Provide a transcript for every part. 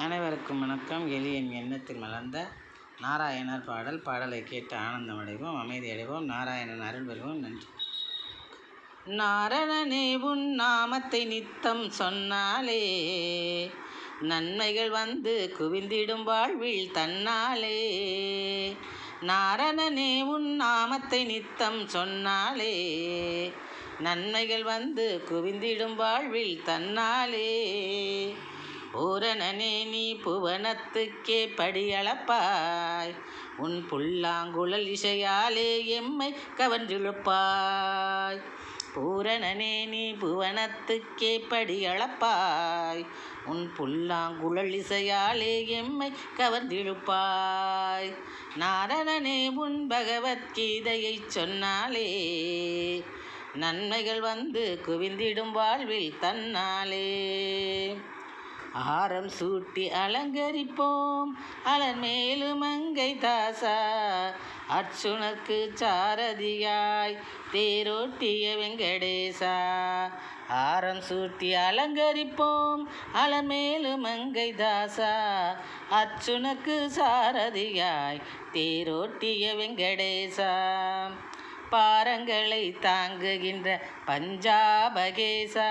அனைவருக்கும் வணக்கம். எளியன் எண்ணத்தில் மலர்ந்த நாராயணர் பாடல். பாடலை கேட்டு ஆனந்தம் அடைவோம் அமைதி அடைவோம் நாராயணன் அருள் பெறுவோம். நன்றி. நாரணனே உன் நாமத்தை நித்தம் சொன்னாலே நன்மைகள் வந்து குவிந்திடும் வாழ்வில் தன்னாலே. நாரணனே உன் நாமத்தை நித்தம் சொன்னாலே நன்மைகள் வந்து குவிந்திடும் வாழ்வில் தன்னாலே. பூரணனே நீ புவனத்துக்கே படியளப்பாய். உன் புல்லாங்குழல் இசையாலே எம்மை கவர்ந்திழுப்பாய். பூரணனே நீ புவனத்துக்கே படியளப்பாய். உன் புல்லாங்குழல் இசையாலே எம்மை கவர்ந்திழுப்பாய். நாரணனே உன் பகவத்கீதையை சொன்னாலே நன்மைகள் வந்து குவிந்திடும் வாழ்வில் தன்னாலே. ஆரம் சூட்டி அலங்கரிப்போம். அலன் மேலும் அங்கை தாசா. அர்ச்சுனக்கு சாரதியாய். தேரோட்டிய வெங்கடேசா. ஆரம் சூட்டி அலங்கரிப்போம். அலர் மேலும் அங்கை தாசா. அர்ச்சுனக்கு சாரதியாய். தேரோட்டிய வெங்கடேசா. பாரங்களை தாங்குகின்ற பஞ்சாபகேசா.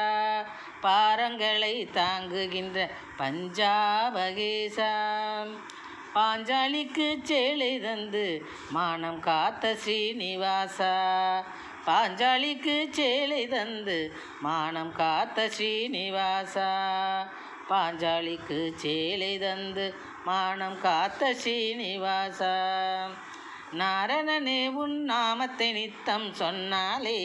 பாரங்களை தாங்குகின்ற பஞ்சாபகேசா. பாஞ்சாலிக்கு சேலை தந்து மானம் காத்த ஸ்ரீனிவாசா பாஞ்சாலிக்கு சேலை தந்து மானம் காத்த ஸ்ரீனிவாசா பாஞ்சாலிக்கு சேலை தந்து மானம் காத்த ஸ்ரீனிவாசா நாரணனே உன் நாமத்தை நித்தம் சொன்னாலே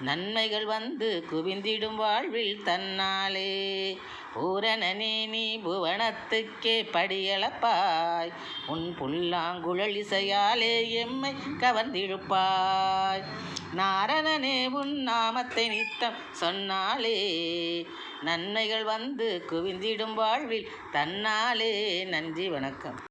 நன்மைகள் வந்து குவிந்திடும் வாழ்வில் தன்னாலே. பூரணனே நீ புவனத்துக்கே படியளப்பாய் உன் புல்லாங்குழல் இசையாலே எம்மை கவர்ந்திழுப்பாய். நாரணனே உன் நாமத்தை நித்தம் சொன்னாலே நன்மைகள் வந்து குவிந்திடும் வாழ்வில் தன்னாலே. நன்றி வணக்கம்.